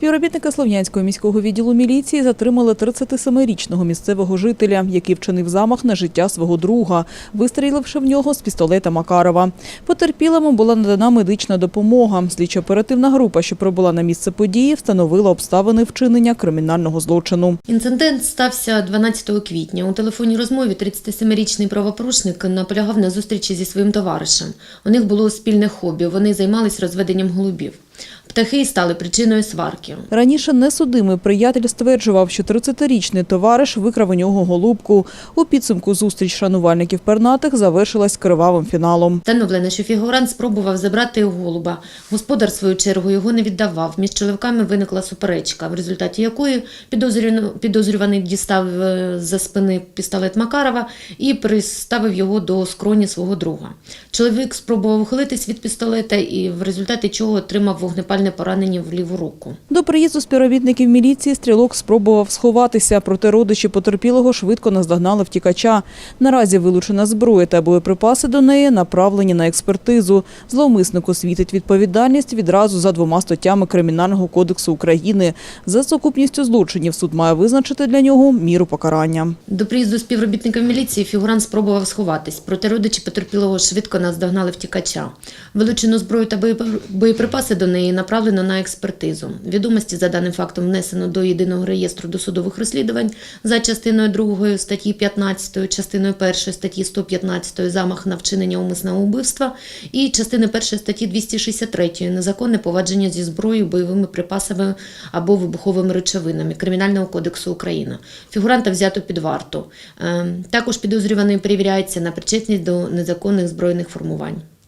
Співробітники Слов'янського міського відділу міліції затримали 37-річного місцевого жителя, який вчинив замах на життя свого друга, вистріливши в нього з пістолета Макарова. Потерпілому була надана медична допомога. Слідчо-оперативна група, що прибула на місце події, встановила обставини вчинення кримінального злочину. Інцидент стався 12 квітня. У телефонній розмові 37-річний правопорушник наполягав на зустрічі зі своїм товаришем. У них було спільне хобі. Вони займались розведенням голубів. Птахи стали причиною сварки. Раніше несудимий приятель стверджував, що 30-річний товариш викрав у нього голубку. У підсумку зустріч шанувальників пернатих завершилась кривавим фіналом. Встановлено, що фігурант спробував забрати голуба. Господар, в свою чергу, його не віддавав. Між чоловіками виникла суперечка, в результаті якої підозрюваний дістав е, за спини пістолет Макарова і приставив його до скроні свого друга. Чоловік спробував ухилитись від пістолета і в результаті чого отримав вогнепальне поранення в ліву руку. До приїзду співробітників міліції стрілок спробував сховатися, проте родичі потерпілого швидко наздогнали втікача. Наразі вилучена зброя та боєприпаси до неї направлені на експертизу. Зловмиснику світить відповідальність відразу за двома статтями Кримінального кодексу України. За сукупністю злочинів суд має визначити для нього міру покарання. До приїзду співробітника міліції фігурант спробував сховатись, проте родичі потерпілого швидко наздогнали втікача. Вилучену зброю та боєприпаси до неї направлено на експертизу. Відомості за даним фактом внесено до єдиного реєстру досудових розслідувань за частиною 2 статті 15, частиною 1 статті 115 замах на вчинення умисного вбивства і частини 1 статті 263 незаконне повадження зі зброєю, бойовими припасами або вибуховими речовинами Кримінального кодексу України. Фігуранта взято під варту. Е, Також підозрюваний перевіряється на причетність до незаконних збройних формувань.